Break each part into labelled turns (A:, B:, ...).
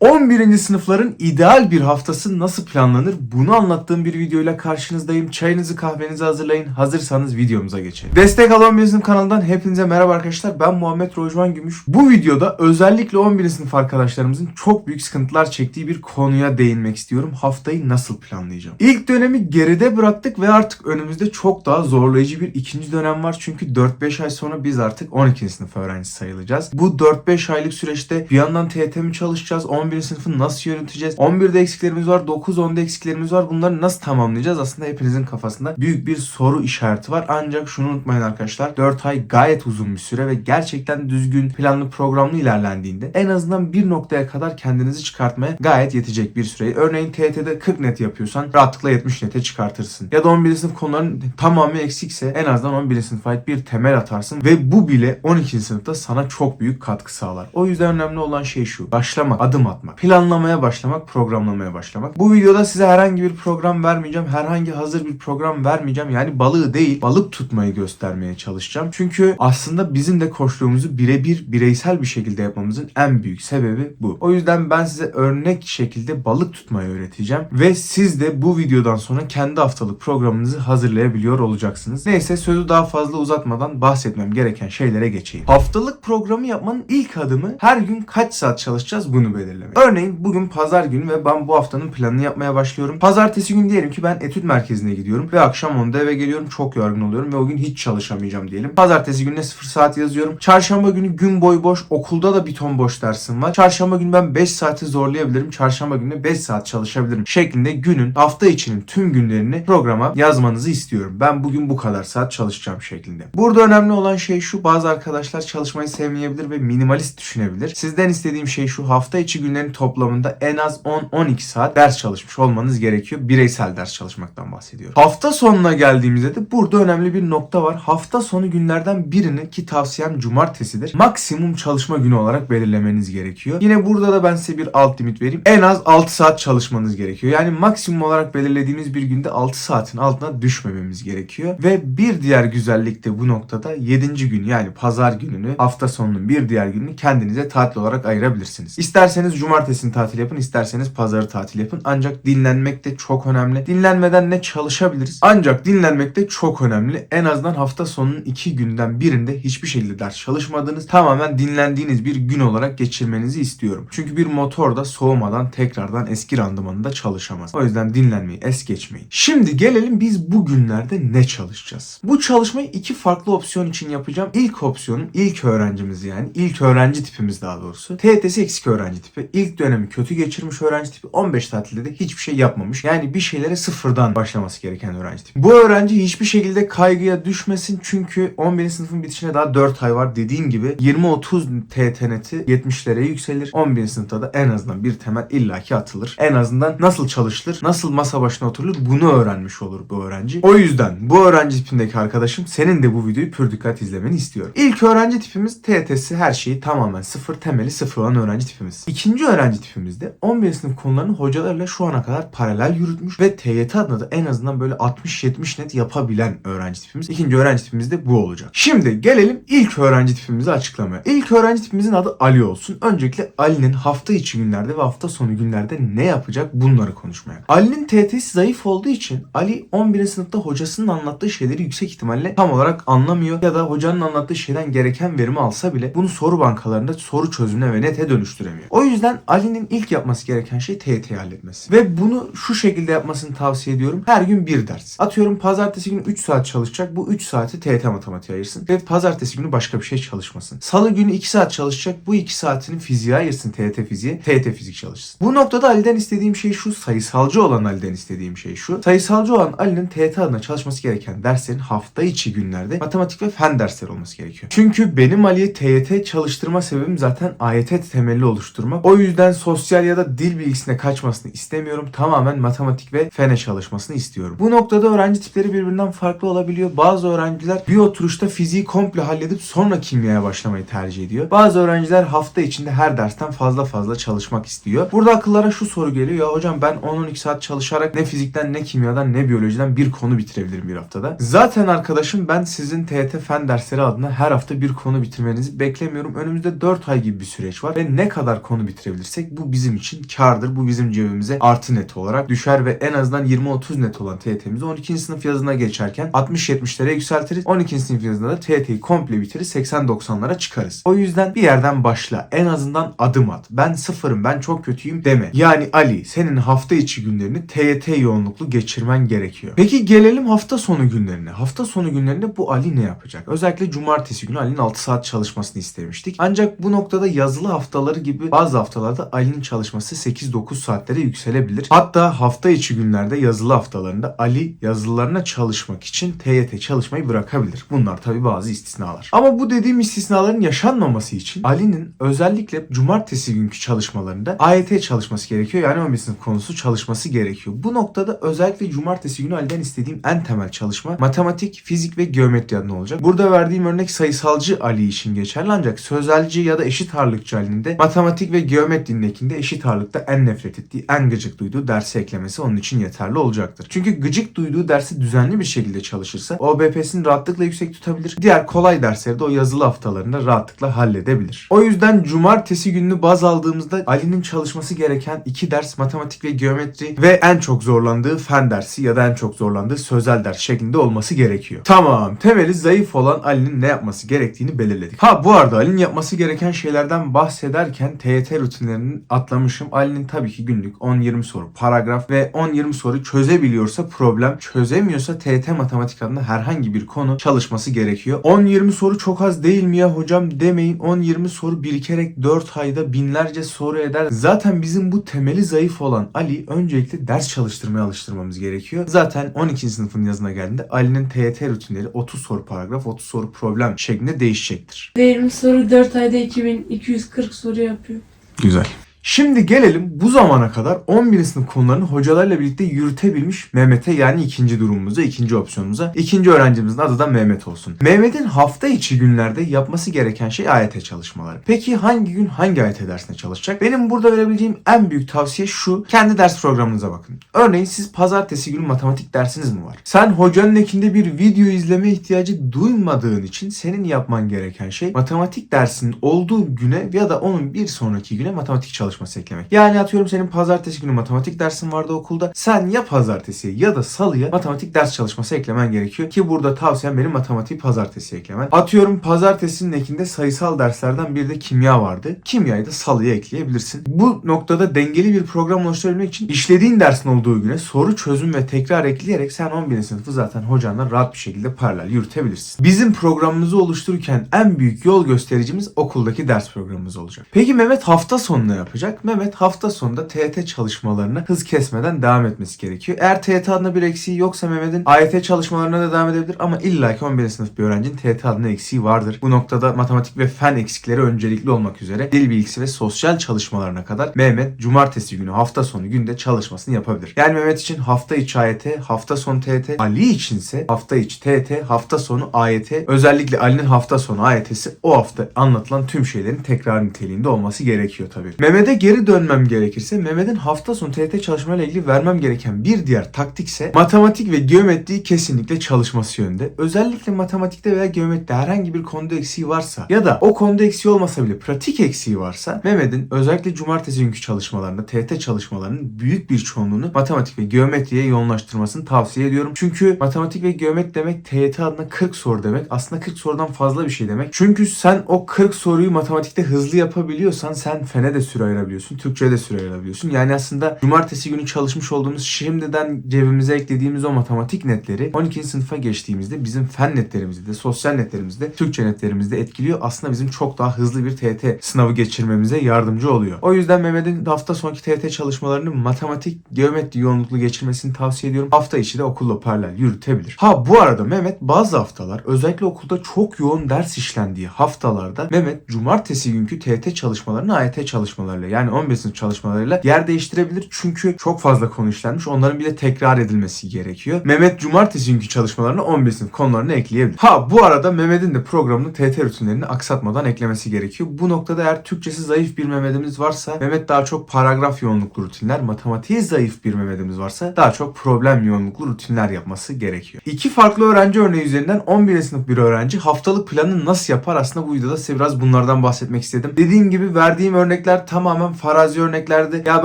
A: 11. sınıfların ideal bir haftası nasıl planlanır? Bunu anlattığım bir videoyla karşınızdayım. Çayınızı kahvenizi hazırlayın. Hazırsanız videomuza geçelim. Destek al 11. sınıf kanalından hepinize merhaba arkadaşlar. Ben Muhammed Rojvan Gümüş. Bu videoda özellikle 11. sınıf arkadaşlarımızın çok büyük sıkıntılar çektiği bir konuya değinmek istiyorum. Haftayı nasıl planlayacağım? İlk dönemi geride bıraktık ve artık önümüzde çok daha zorlayıcı bir ikinci dönem var. Çünkü 4-5 ay sonra biz artık 12. sınıf öğrencisi sayılacağız. Bu 4-5 aylık süreçte bir yandan TYT mi çalışacağız? 11. sınıfı nasıl yöneteceğiz? 11'de eksiklerimiz var, 9-10'da eksiklerimiz var. Bunları nasıl tamamlayacağız? Aslında hepinizin kafasında büyük bir soru işareti var. Ancak şunu unutmayın arkadaşlar. 4 ay gayet uzun bir süre ve gerçekten düzgün, planlı, programlı ilerlendiğinde en azından bir noktaya kadar kendinizi çıkartmaya gayet yetecek bir süre. Örneğin TYT'de 40 net yapıyorsan rahatlıkla 70 nete çıkartırsın. Ya da 11. sınıf konuların tamamı eksikse en azından 11. sınıfa ait bir temel atarsın ve bu bile 12. sınıfta sana çok büyük katkı sağlar. O yüzden önemli olan şey şu. Başlamak, adım atmak, planlamaya başlamak, programlamaya başlamak. Bu videoda size herhangi bir program vermeyeceğim. Herhangi hazır bir program vermeyeceğim. Yani balığı değil, balık tutmayı göstermeye çalışacağım. Çünkü aslında bizim de koştuğumuzu birebir bireysel bir şekilde yapmamızın en büyük sebebi bu. O yüzden ben size örnek şekilde balık tutmayı öğreteceğim ve siz de bu videodan sonra kendi haftalık programınızı hazırlayabiliyor olacaksınız. Neyse sözü daha fazla uzatmadan bahsetmem gereken şeylere geçeyim. Haftalık programı yapmanın ilk adımı her gün kaç saat çalışacağız bunu belirlemek. Örneğin bugün pazar günü ve ben bu haftanın planını yapmaya başlıyorum. Pazartesi günü diyelim ki ben etüt merkezine gidiyorum ve akşam 10'da eve geliyorum. Çok yorgun oluyorum ve o gün hiç çalışamayacağım diyelim. Pazartesi gününe 0 saat yazıyorum. Çarşamba günü gün boyu boş. Okulda da bir ton boş dersim var. Çarşamba günü ben 5 saati zorlayabilirim. Çarşamba günü 5 saat çalışabilirim. Şeklinde günün hafta içinin tüm günlerini programa yazmanızı istiyorum. Ben bugün bu kadar saat çalışacağım şeklinde. Burada önemli olan şey şu. Bazı arkadaşlar çalışmayı sevmeyebilir ve minimalist düşünebilir. Sizden istediğim şey şu. Hafta içi günlerin toplamında en az 10-12 saat ders çalışmış olmanız gerekiyor. Bireysel ders çalışmaktan bahsediyorum. Hafta sonuna geldiğimizde de burada önemli bir nokta var. Hafta sonu günlerden birini ki tavsiyem cumartesidir. Maksimum çalışma günü olarak belirlemeniz gerekiyor. Yine burada da ben size bir alt limit vereyim. En az 6 saat çalışmanız gerekiyor. Yani maksimum olarak belirlediğimiz bir günde 6 saatin altına düşmememiz gerekiyor. Ve bir diğer güzellik de bu noktada 7. gün yani pazar gününü hafta sonunun bir diğer gününü kendinize tatil olarak ayırabilirsiniz. İsterseniz cumartesini tatil yapın, isterseniz pazarı tatil yapın. Ancak dinlenmek de çok önemli. Dinlenmeden ne çalışabiliriz? Ancak dinlenmek de çok önemli. En azından hafta sonunun iki günden birinde hiçbir şekilde ders çalışmadınız. Tamamen dinlendiğiniz bir gün olarak geçirmenizi istiyorum. Çünkü bir motor da soğumadan tekrardan eski randımanında çalışamaz. O yüzden dinlenmeyi es geçmeyin. Şimdi gelelim biz bu günlerde ne çalışacağız? Bu çalışmayı iki farklı opsiyon için yapacağım. İlk opsiyonum ilk öğrencimiz yani. ilk öğrenci tipimiz daha doğrusu. TYT'si eksik öğrenci tipi. İlk dönemi kötü geçirmiş öğrenci tipi. 15 tatilde de hiçbir şey yapmamış. Yani bir şeylere sıfırdan başlaması gereken öğrenci tipi. Bu öğrenci hiçbir şekilde kaygıya düşmesin. Çünkü 11. sınıfın bitişine daha 4 ay var. Dediğim gibi 20-30 TYT neti 70'lere yükselir. 11. sınıfta da en azından bir temel illaki atılır. En azından nasıl çalışılır, nasıl masa başına oturulur bunu öğrenmiş olur bu öğrenci. O yüzden bu öğrenci tipindeki arkadaşım senin de bu videoyu pür dikkat izlemeni istiyorum. İlk öğrenci tipimiz TYT'si her şeyi tamamen sıfır, temeli sıfır olan öğrenci tipimiz. İkinci öğrenci tipimizde 11. sınıf konularını hocalarla şu ana kadar paralel yürütmüş ve TYT adına da en azından böyle 60-70 net yapabilen öğrenci tipimiz. İkinci öğrenci tipimiz de bu olacak. Şimdi gelelim ilk öğrenci tipimizi açıklamaya. İlk öğrenci tipimizin adı Ali olsun. Öncelikle Ali'nin hafta içi günlerde ve hafta sonu günlerde ne yapacak bunları konuşmaya. Ali'nin TYT'si zayıf olduğu için Ali 11. sınıfta hocasının anlattığı şeyleri yüksek ihtimalle tam olarak anlamıyor ya da hocanın anlattığı şeyden gereken verimi alsa bile bunu soru bankalarında soru çözümüne ve nete dönüştüremiyor. O yüzden Ali'nin ilk yapması gereken şey TYT'yi halletmesi. Ve bunu şu şekilde yapmasını tavsiye ediyorum. Her gün bir ders. Atıyorum pazartesi günü 3 saat çalışacak. Bu 3 saati TYT matematiğe ayırsın. Ve pazartesi günü başka bir şey çalışmasın. Salı günü 2 saat çalışacak. Bu 2 saatini fiziğe ayırsın TYT fiziğe. TYT fizik çalışsın. Bu noktada Ali'den istediğim şey şu. Sayısalcı olan Ali'den istediğim şey şu. Sayısalcı olan Ali'nin TYT adına çalışması gereken derslerin hafta içi günlerde matematik ve fen dersleri olması gerekiyor. Çünkü benim Ali'ye TYT çalıştırma sebebim zaten AYT temelli oluşturmak. O yüzden sosyal ya da dil bilgisine kaçmasını istemiyorum. Tamamen matematik ve fene çalışmasını istiyorum. Bu noktada öğrenci tipleri birbirinden farklı olabiliyor. Bazı öğrenciler bir oturuşta fiziği komple halledip sonra kimyaya başlamayı tercih ediyor. Bazı öğrenciler hafta içinde her dersten fazla fazla çalışmak istiyor. Burada akıllara şu soru geliyor. Ya hocam ben 10-12 saat çalışarak ne fizikten ne kimyadan ne biyolojiden bir konu bitirebilirim bir haftada. Zaten arkadaşım ben sizin TYT fen dersleri adına her hafta bir konu bitirmenizi beklemiyorum. Önümüzde 4 ay gibi bir süreç var ve ne kadar konu bitirebilirsiniz getirebilirsek bu bizim için kardır. Bu bizim cebimize artı net olarak düşer ve en azından 20-30 net olan TYT'mizi 12. sınıf yazına geçerken 60-70'lere yükseltiriz. 12. sınıf yazında da TYT'yi komple bitiririz. 80-90'lara çıkarız. O yüzden bir yerden başla. En azından adım at. Ben sıfırım, ben çok kötüyüm deme. Yani Ali senin hafta içi günlerini TYT yoğunluklu geçirmen gerekiyor. Peki gelelim hafta sonu günlerine. Hafta sonu günlerinde bu Ali ne yapacak? Özellikle cumartesi günü Ali'nin 6 saat çalışmasını istemiştik. Ancak bu noktada yazılı haftaları gibi bazı haftalarda Ali'nin çalışması 8-9 saatlere yükselebilir. Hatta hafta içi günlerde yazılı haftalarında Ali yazılılarına çalışmak için TYT çalışmayı bırakabilir. Bunlar tabi bazı istisnalar. Ama bu dediğim istisnaların yaşanmaması için Ali'nin özellikle cumartesi günkü çalışmalarında AYT çalışması gerekiyor. Yani 11 sınıf konusu çalışması gerekiyor. Bu noktada özellikle cumartesi günü Ali'den istediğim en temel çalışma matematik, fizik ve geometri adına olacak. Burada verdiğim örnek sayısalcı Ali için geçerli ancak sözelci ya da eşit ağırlıkçı Ali'nin de matematik ve geometrindekinde eşit ağırlıkta en nefret ettiği, en gıcık duyduğu dersi eklemesi onun için yeterli olacaktır. Çünkü gıcık duyduğu dersi düzenli bir şekilde çalışırsa OBP'sini rahatlıkla yüksek tutabilir. Diğer kolay dersleri de o yazılı haftalarında rahatlıkla halledebilir. O yüzden cumartesi gününü baz aldığımızda Ali'nin çalışması gereken iki ders matematik ve geometri ve en çok zorlandığı fen dersi ya da en çok zorlandığı sözel ders şeklinde olması gerekiyor. Tamam temeli zayıf olan Ali'nin ne yapması gerektiğini belirledik. Ha bu arada Ali'nin yapması gereken şeylerden bahsederken TYT rutinlerini atlamışım. Ali'nin tabii ki günlük 10-20 soru paragraf ve 10-20 soru çözebiliyorsa problem çözemiyorsa TYT matematik adına herhangi bir konu çalışması gerekiyor. 10-20 soru çok az değil mi ya hocam demeyin. 10-20 soru birikerek 4 ayda binlerce soru eder. Zaten bizim bu temeli zayıf olan Ali öncelikle ders çalıştırmaya alıştırmamız gerekiyor. Zaten 12. sınıfın yazına geldiğinde Ali'nin TYT rutinleri 30 soru paragraf 30 soru problem şeklinde değişecektir.
B: 20 soru 4 ayda 2240 soru yapıyor.
A: Güzel. Şimdi gelelim bu zamana kadar 11. sınıf konularını hocalarla birlikte yürütebilmiş Mehmet'e yani ikinci durumumuza, ikinci opsiyonumuza. İkinci öğrencimizin adı da Mehmet olsun. Mehmet'in hafta içi günlerde yapması gereken şey AYT çalışmaları. Peki hangi gün hangi AYT dersine çalışacak? Benim burada verebileceğim en büyük tavsiye şu. Kendi ders programınıza bakın. Örneğin siz pazartesi günü matematik dersiniz mi var? Sen hocanın ekinde bir video izleme ihtiyacı duymadığın için senin yapman gereken şey matematik dersinin olduğu güne ya da onun bir sonraki güne matematik çalışması eklemek. Yani atıyorum senin pazartesi günü matematik dersin vardı okulda. Sen ya pazartesiye ya da salıya matematik ders çalışması eklemen gerekiyor. Ki burada tavsiyem benim matematiği pazartesiye eklemen. Atıyorum pazartesinin ekinde sayısal derslerden bir de kimya vardı. Kimyayı da salıya ekleyebilirsin. Bu noktada dengeli bir program oluşturabilmek için işlediğin dersin olduğu güne soru çözüm ve tekrar ekleyerek sen 11. sınıfı zaten hocanla rahat bir şekilde paralel yürütebilirsin. Bizim programımızı oluştururken en büyük yol göstericimiz okuldaki ders programımız olacak. Peki Mehmet hafta sonu ne yapacak? Mehmet hafta sonunda TYT çalışmalarına hız kesmeden devam etmesi gerekiyor. Eğer TYT adına bir eksiği yoksa Mehmet'in AYT çalışmalarına da devam edebilir ama illaki 11. sınıf bir öğrencinin TYT adına eksiği vardır. Bu noktada matematik ve fen eksikleri öncelikli olmak üzere dil bilgisi ve sosyal çalışmalarına kadar Mehmet cumartesi günü hafta sonu günde çalışmasını yapabilir. Yani Mehmet için hafta içi AYT, hafta sonu TYT, Ali içinse hafta içi TYT, hafta sonu AYT, özellikle Ali'nin hafta sonu AYT'si o hafta anlatılan tüm şeylerin tekrar niteliğinde olması gerekiyor tabii. Mehmet'e geri dönmem gerekirse Mehmet'in hafta sonu TYT çalışmayla ilgili vermem gereken bir diğer taktikse matematik ve geometriyi kesinlikle çalışması yönde. Özellikle matematikte veya geometride herhangi bir konuda eksiği varsa ya da o konuda eksiği olmasa bile pratik eksiği varsa Mehmet'in özellikle cumartesi günkü çalışmalarında TYT çalışmalarının büyük bir çoğunluğunu matematik ve geometriye yoğunlaştırmasını tavsiye ediyorum. Çünkü matematik ve geometri demek TYT adına 40 soru demek. Aslında 40 sorudan fazla bir şey demek. Çünkü sen o 40 soruyu matematikte hızlı yapabiliyorsan sen fene de süre ayırabiliyorsun. Türkçe'ye de süre ayırabiliyorsun. Yani aslında cumartesi günü çalışmış olduğumuz şimdiden cebimize eklediğimiz o matematik netleri 12. sınıfa geçtiğimizde bizim fen netlerimizde de sosyal netlerimizde Türkçe netlerimizde etkiliyor. Aslında bizim çok daha hızlı bir TYT sınavı geçirmemize yardımcı oluyor. O yüzden Mehmet'in hafta sonraki TYT çalışmalarını matematik, geometri yoğunluklu geçirmesini tavsiye ediyorum. Hafta içi de okulla paralel yürütebilir. Ha bu arada Mehmet bazı haftalar özellikle okulda çok yoğun ders işlendiği haftalarda Mehmet cumartesi günkü TYT çalışmalarını AYT çalışmalarıyla yani 11 sınıf çalışmalarıyla yer değiştirebilir. Çünkü çok fazla konu işlenmiş. Onların bir de tekrar edilmesi gerekiyor. Mehmet cumartesi günkü çalışmalarını 11 sınıf konularını ekleyebilir. Ha bu arada Mehmet'in de programını TT rutinlerini aksatmadan eklemesi gerekiyor. Bu noktada eğer Türkçesi zayıf bir Mehmet'imiz varsa Mehmet daha çok paragraf yoğunluklu rutinler, matematiği zayıf bir Mehmet'imiz varsa daha çok problem yoğunluklu rutinler yapması gerekiyor. İki farklı öğrenci örneği üzerinden 11. sınıf bir öğrenci haftalık planını nasıl yapar aslında bu videoda size biraz bunlardan bahsetmek istedim. Dediğim gibi verdiğim örnekler tamamen tamamen farazi örneklerdi. Ya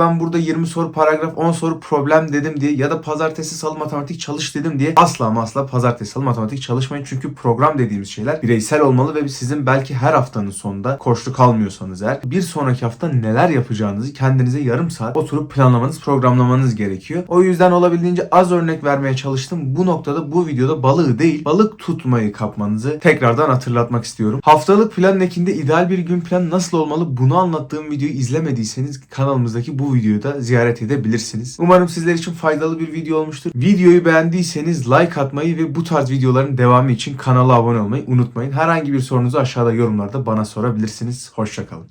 A: ben burada 20 soru paragraf 10 soru problem dedim diye ya da pazartesi salı matematik çalış dedim diye asla ama asla pazartesi salı matematik çalışmayın. Çünkü program dediğimiz şeyler bireysel olmalı ve sizin belki her haftanın sonunda koştu kalmıyorsanız eğer bir sonraki hafta neler yapacağınızı kendinize yarım saat oturup planlamanız, programlamanız gerekiyor. O yüzden olabildiğince az örnek vermeye çalıştım. Bu noktada bu videoda balığı değil, balık tutmayı kapmanızı tekrardan hatırlatmak istiyorum. Haftalık planın ekinde ideal bir gün planı nasıl olmalı bunu anlattığım videoyu izlemediyseniz kanalımızdaki bu videoyu da ziyaret edebilirsiniz. Umarım sizler için faydalı bir video olmuştur. Videoyu beğendiyseniz like atmayı ve bu tarz videoların devamı için kanala abone olmayı unutmayın. Herhangi bir sorunuzu aşağıda yorumlarda bana sorabilirsiniz. Hoşçakalın.